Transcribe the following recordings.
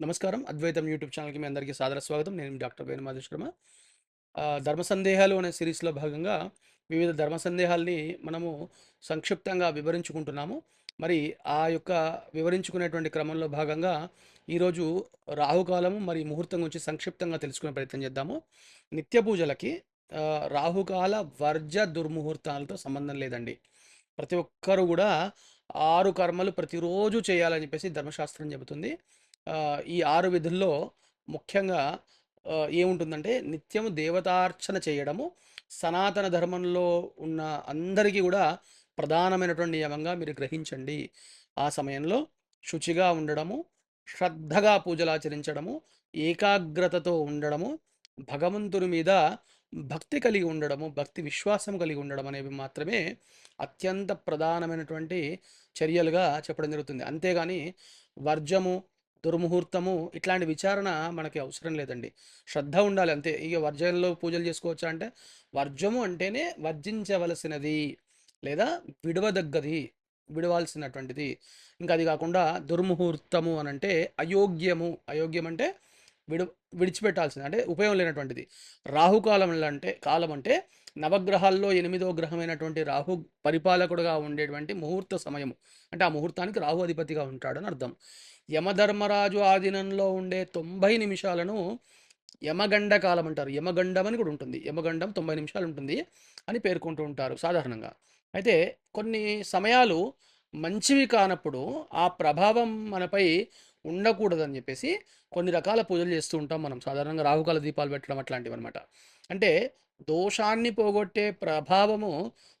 నమస్కారం. అద్వైతం యూట్యూబ్ ఛానల్‌కి మీ అందరికీ సాదర స్వాగతం. నేను డాక్టర్ వేణుమాధవ్ శర్మ. ధర్మ సందేహాలు అనే సిరీస్‌లో భాగంగా వివిధ ధర్మ సందేహాల్ని మనము సంక్షిప్తంగా వివరించుకుంటున్నాము. మరి ఆ యొక్క వివరించుకునేటువంటి క్రమంలో భాగంగా ఈరోజు రాహుకాలము మరి ముహూర్తం గురించి సంక్షిప్తంగా తెలుసుకునే ప్రయత్నం చేద్దాము. నిత్య పూజలకి రాహుకాల వర్జ దుర్ముహూర్తాలతో సంబంధం లేదండి. ప్రతి ఒక్కరు కూడా ఆరు కర్మలు ప్రతిరోజు చేయాలని చెప్పేసి ధర్మశాస్త్రం చెబుతుంది. ఈ ఆరు విధుల్లో ముఖ్యంగా ఏముంటుందంటే నిత్యము దేవతార్చన చేయడము సనాతన ధర్మంలో ఉన్న అందరికీ కూడా ప్రధానమైనటువంటి నియమంగా మీరు గ్రహించండి. ఆ సమయంలో శుచిగా ఉండడము, శ్రద్ధగా పూజలాచరించడము, ఏకాగ్రతతో ఉండడము, భగవంతుని మీద భక్తి కలిగి ఉండడము, భక్తి విశ్వాసం కలిగి ఉండడం అనేవి మాత్రమే అత్యంత ప్రధానమైనటువంటి చర్యలుగా చెప్పడం జరుగుతుంది. అంతేగాని వర్జము, దుర్ముహూర్తము ఇట్లాంటి విచారణ మనకి అవసరం లేదండి. శ్రద్ధ ఉండాలి అంతే. ఇక వర్జంలో పూజలు చేసుకోవచ్చా అంటే వర్జము అంటేనే వర్జించవలసినది లేదా విడవదగ్గది, విడవాల్సినటువంటిది. ఇంకా అది కాకుండా దుర్ముహూర్తము అని అంటే అయోగ్యము. అయోగ్యం అంటే విడు విడిచిపెట్టాల్సింది. అంటే ఉపయోగం లేనటువంటిది. రాహుకాలంలో అంటే కాలం అంటే నవగ్రహాల్లో ఎనిమిదో గ్రహమైనటువంటి రాహు పరిపాలకుడుగా ఉండేటువంటి ముహూర్త సమయము. అంటే ఆ ముహూర్తానికి రాహు అధిపతిగా ఉంటాడని అర్థం. యమధర్మరాజు ఆధీనంలో ఉండే 90 నిమిషాలను యమగండ కాలం అంటారు. యమగండం అని కూడా ఉంటుంది. యమగండం 90 నిమిషాలు ఉంటుంది అని పేర్కొంటూ ఉంటారు సాధారణంగా. అయితే కొన్ని సమయాలు మంచివి కానప్పుడు ఆ ప్రభావం మనపై ఉండకూడదని చెప్పేసి కొన్ని రకాల పూజలు చేస్తూ ఉంటాం మనం. సాధారణంగా రాహుకాల దీపాలు పెట్టడం అట్లాంటివన్నమాట. అంటే దోషాన్ని పోగొట్టే ప్రభావము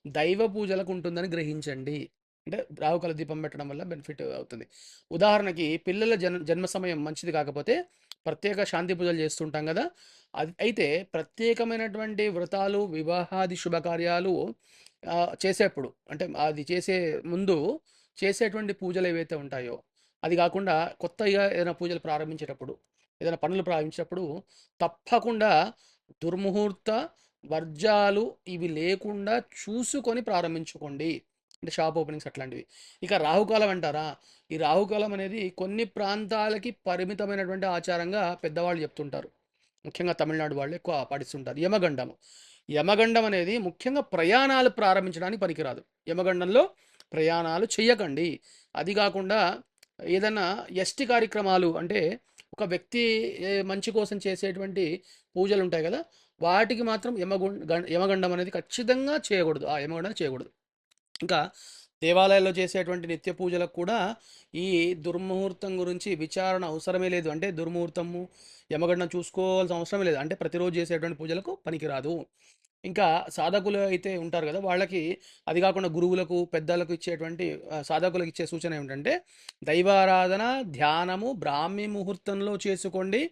దైవ పూజలకు ఉంటుందని గ్రహించండి. అంటే రాహుకాల దీపం పెట్టడం వల్ల బెనిఫిట్ అవుతుంది. ఉదాహరణకి పిల్లల జన్ జన్మ సమయం మంచిది కాకపోతే ప్రత్యేక శాంతి పూజలు చేస్తుంటాం కదా అది అయితే ప్రత్యేకమైనటువంటి వ్రతాలు, వివాహాది శుభకార్యాలు చేసేప్పుడు అంటే అది చేసే ముందు చేసేటువంటి పూజలు ఏవైతే ఉంటాయో, అది కాకుండా కొత్తగా ఏదైనా పూజలు ప్రారంభించేటప్పుడు, ఏదైనా పనులు ప్రారంభించేటప్పుడు తప్పకుండా దుర్ముహూర్త, వర్జాలు ఇవి లేకుండా చూసుకొని ప్రారంభించుకోండి. అంటే షాప్ ఓపెనింగ్స్ అట్లాంటివి. ఇక రాహుకాలం అంటారా? ఈ రాహుకాలం అనేది కొన్ని ప్రాంతాలకి పరిమితమైనటువంటి ఆచారంగా పెద్దవాళ్ళు చెప్తుంటారు. ముఖ్యంగా తమిళనాడు వాళ్ళు ఎక్కువ పాటిస్తుంటారు. యమగండం. యమగండం అనేది ముఖ్యంగా ప్రయాణాలు ప్రారంభించడానికి పనికిరాదు. యమగండంలో ప్రయాణాలు చెయ్యకండి. అది కాకుండా ఏదన్నా ఎస్టి కార్యక్రమాలు అంటే ఒక వ్యక్తి మంచి కోసం చేసేటువంటి పూజలు ఉంటాయి కదా వాటికి మాత్రం యమగుండ యమగండం అనేది ఖచ్చితంగా చేయకూడదు. ఆ యమగండం చేయకూడదు. ఇంకా దేవాలయాల్లో చేసేటువంటి నిత్య పూజలకు కూడా ఈ దుర్ముహూర్తం గురించి విచారణ అవసరమే లేదు. అంటే దుర్ముహూర్తము, యమగండం చూసుకోవాల్సిన అవసరమే లేదు. అంటే ప్రతిరోజు చేసేటువంటి పూజలకు పనికిరాదు. ఇంకా సాధకులు అయితే ఉంటారు కదా వాళ్ళకి అది కాకుండా గురువులకు, పెద్దలకు ఇచ్చేటువంటి సాధకులకు ఇచ్చే సూచన ఏమిటంటే దైవారాధన, ధ్యానము బ్రాహ్మీ ముహూర్తంలో చేసుకోండి.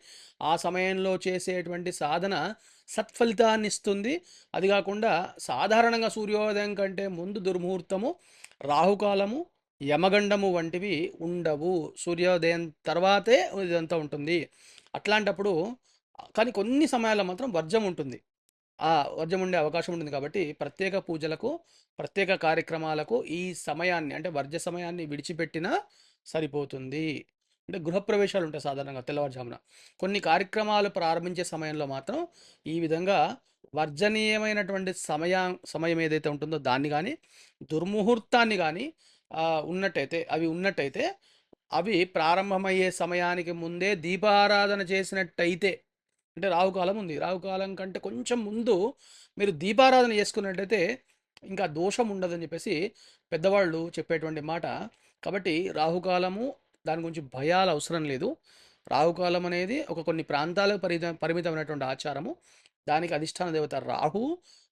ఆ సమయంలో చేసేటువంటి సాధన సత్ఫలితాన్ని ఇస్తుంది అది కాకుండా సాధారణంగా సూర్యోదయం కంటే ముందు దుర్ముహూర్తము, రాహుకాలము, యమగండము వంటివి ఉండవు. సూర్యోదయం తర్వాతే ఇదంతా ఉంటుంది. అట్లాంటప్పుడు కానీ కొన్ని సమయాల్లో మాత్రం వర్జం ఉంటుంది. ఆ వర్జం ఉండే అవకాశం ఉంటుంది కాబట్టి ప్రత్యేక పూజలకు, ప్రత్యేక కార్యక్రమాలకు ఈ సమయాన్ని అంటే వర్జ సమయాన్ని విడిచిపెట్టినా సరిపోతుంది. అంటే గృహప్రవేశాలు ఉంటాయి సాధారణంగా తెల్లవారుజామున. కొన్ని కార్యక్రమాలు ప్రారంభించే సమయంలో మాత్రం ఈ విధంగా వర్జనీయమైనటువంటి సమయ సమయం ఏదైతే ఉంటుందో దాన్ని కానీ దుర్ముహూర్తాన్ని కానీ ఉన్నట్టయితే అవి ఉన్నట్టయితే అవి ప్రారంభమయ్యే సమయానికి ముందే దీపారాధన చేసినట్టయితే అంటే రావుకాలం ఉంది. రావుకాలం కంటే కొంచెం ముందు మీరు దీపారాధన చేసుకున్నట్టయితే ఇంకా దోషం ఉండదని చెప్పేసి పెద్దవాళ్ళు చెప్పేటువంటి మాట. కాబట్టి రాహుకాలము దాని గురించి భయాలు అవసరం లేదు. రాహుకాలం అనేది ఒక కొన్ని ప్రాంతాలకు పరిత పరిమితమైనటువంటి ఆచారము. దానికి అధిష్టాన దేవత రాహువు.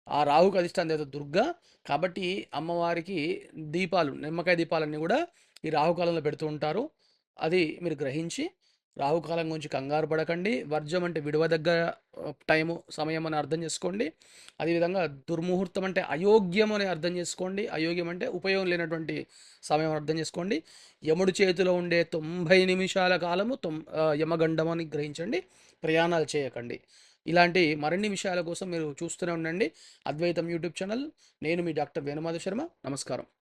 ఆ రాహుకు అధిష్టాన దేవత దుర్గా. కాబట్టి అమ్మవారికి దీపాలు నిమ్మకాయ దీపాలన్నీ కూడా ఈ రాహుకాలంలో పెడుతూ ఉంటారు. అది మీరు గ్రహించి రాహుకాలం గురించి కంగారు పడకండి. వర్జం అంటే విడవదగ్గ దగ్గర టైము, సమయం అని అర్థం చేసుకోండి. అదేవిధంగా దుర్ముహూర్తం అంటే అయోగ్యం అని అర్థం చేసుకోండి. అయోగ్యం అంటే ఉపయోగం లేనటువంటి సమయం అర్థం చేసుకోండి. యముడి చేతిలో ఉండే 90 నిమిషాల కాలము తొం యమగండం అని గ్రహించండి. ప్రయాణాలు చేయకండి. ఇలాంటి మరిన్ని విషయాల కోసం మీరు చూస్తూనే ఉండండి. అద్వైతం యూట్యూబ్ ఛానల్. నేను మీ డాక్టర్ వేణుమాధ శర్మ. నమస్కారం.